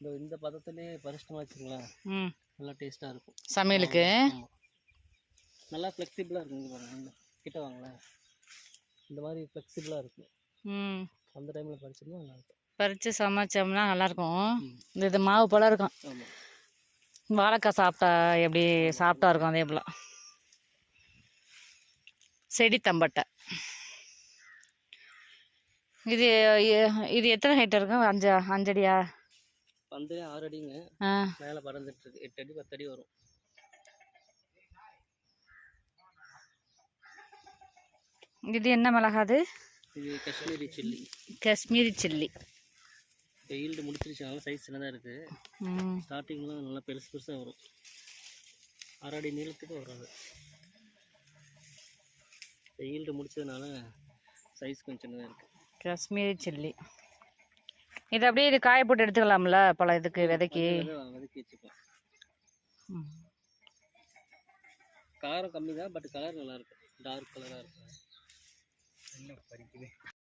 இந்த இந்த பதத்துலேயே பரிஷ்டமாக வச்சுங்களேன் ம். நல்லா டேஸ்ட்டாக இருக்கும். சமையலுக்கு. நல்லா ஃப்ளெக்சிபிளாக இருக்கும் இங்க பாருங்க கிட்ட வாங்களேன் இந்த மாதிரி ஃப்ளெக்சிபிளாக இருக்கும் ம். அந்த டைமில் பறிச்சோம்னா நல்லா இருக்கும். பறித்து சமைச்சோம்னா நல்லாயிருக்கும் இந்த இது மாவு போல் இருக்கும். வாழைக்காய் சாப்பிட்டா எப்படி சாப்பிட்டா இருக்கும் அதே போல். செடி தம்பட்டை. இது இது எத்தனை ஹைட் இருக்கும் அஞ்சு அஞ்சடியா? பந்தே ஆறு அடிங்க. மேலே பறந்துட்டு இருக்கு எட்டு அடி பத்து அடி வரும். இது என்ன மிளகாது இது காஷ்மீரி சில்லி. காஷ்மீரி சில்லி. இப்போ ஈல்டு முடிச்சிருச்சுனால சைஸ் சின்னதாக இருக்குது ஸ்டார்டிங்லாம் நல்லா பெருசு பெருசாக வரும். அரை அடி நீளத்துக்கு வரும் அது. இப்போ ஈல்டு முடிச்சதுனால சைஸ் கொஞ்சம் சின்னதாக இருக்குது காஷ்மீரி சில்லி. இது அப்படியே இது காய போட்டு எடுத்துக்கலாம்ல பல இதுக்கு விதைக்கு. காரம் கம்மி தான் பட் கலர் நல்லா இருக்கும். டார்க் கலராக இருக்கும். என்ன பறிக்குது?